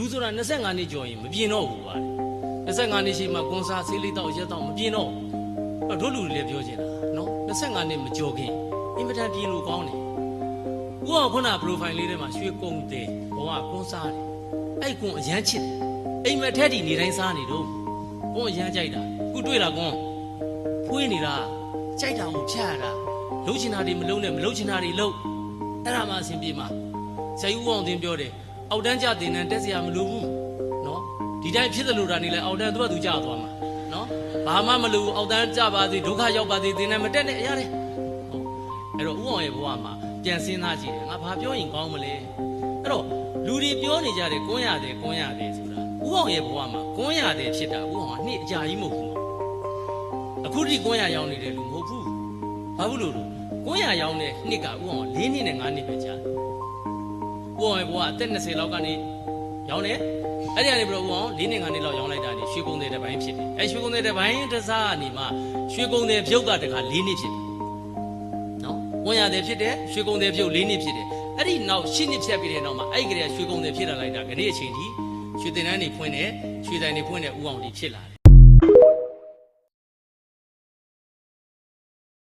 လူဆိုတာ25နှစ်ကျော်ရင်မပြင်းတော့ဘူးပါ25နှစ်ရှိမှကွန်ဆာဆေးလေးတော့ရက်တော့မပြင်းတော့ဘူးတို့လူတွေလည်းပြောချင်တာနော်25နှစ်မကျော်ခင်အင်မတန်ပြင်းလို့ကောင်းတယ်ကိုကခုန profile လေးထဲမှာရွှေကုန်းတယ်ဘဝကွန်ဆာတယ်အဲ့ကွန်အရန်ချစ်တယ်အိမ်မက်ထဲတည်နေတိုင်းစားနေတော့ကွန်အရန်ကြိုက်တာခုတွေ့လားကွန်ဖွေးနေတာကြိုက်တာကိုဖြတ်ရတာလှုပ်ချင်တာတွေမလုံးနဲ့မလှုပ်ချင်တာတွေလှုပ်အဲ့ဒါမှအဆင်ပြေမှာဆရာကြီးဦးအောင်တင်ပြောတယ် အောက်တန်းကြတင်တန်းတက်စရာမလိုဘူးနော်ဒီတိုင်းဖြစ်သလိုတာနေလဲအောက်တန်းသူ့ဘာသူကြသွားမှာနော်ဘာမှမလိုဘူးအောက်တန်းကြပါသေးဒုက္ခရောက်ပါသေးတင်တန်းမတက်နဲ့အရာလေဟုတ်အဲ့တော့ဦးအောင်ရဲ့ဘဝမှာပြန်စဉ်းစားကြည့်တယ်ငါဘာပြောရင်ကောင်းမလဲအဲ့တော့လူတွေပြောနေကြတယ်ကွန်းရတယ်ကွန်းရတယ်ဆိုတာဦးအောင်ရဲ့ဘဝမှာကွန်းရတယ်ဖြစ်တာဦးအောင်ကနှစ်အကြာကြီးမဟုတ်ဘူးအခုထိကွန်းရရောက်နေတဲ့လူမဟုတ်ဘူးဘာဘူးလို့လဲကွန်းရရောက်တဲ့နှစ်ကဦးအောင်က၄နှစ်နဲ့၅နှစ်ပဲကြာတယ် ဦးအောင်ရဲ့ဘဝအသက်20လောက်ကနေရောင်းတယ်အဲ့ဒီကနေပြီးတော့ဦးအောင်၄နှစ်၅နှစ်လောက်ရောင်းလိုက်တာနေရွှေကုန်းတဲ့တစ်ပိုင်းဖြစ်တယ်အဲ့ရွှေကုန်းတဲ့တစ်ပိုင်းတစ်စားကနေမှရွှေကုန်းတဲ့ပြုတ်ကတခါ၄နှစ်ဖြစ်တယ်နော်ဝန်ရတယ်ဖြစ်တယ်ရွှေကုန်းတဲ့ပြုတ်၄နှစ်ဖြစ်တယ်အဲ့ဒီနောက်၈နှစ်ဖြတ်ပြီးတဲ့နောက်မှာအဲ့ဒီကလေးကရွှေကုန်းတဲ့ဖြစ်လာလိုက်တာခဏအချိန်ကြီးရွှေတင်တန်းနေဖွင့်တယ်ရွှေတိုင်နေဖွင့်တဲ့ဦးအောင်ဒီဖြစ်လာတယ်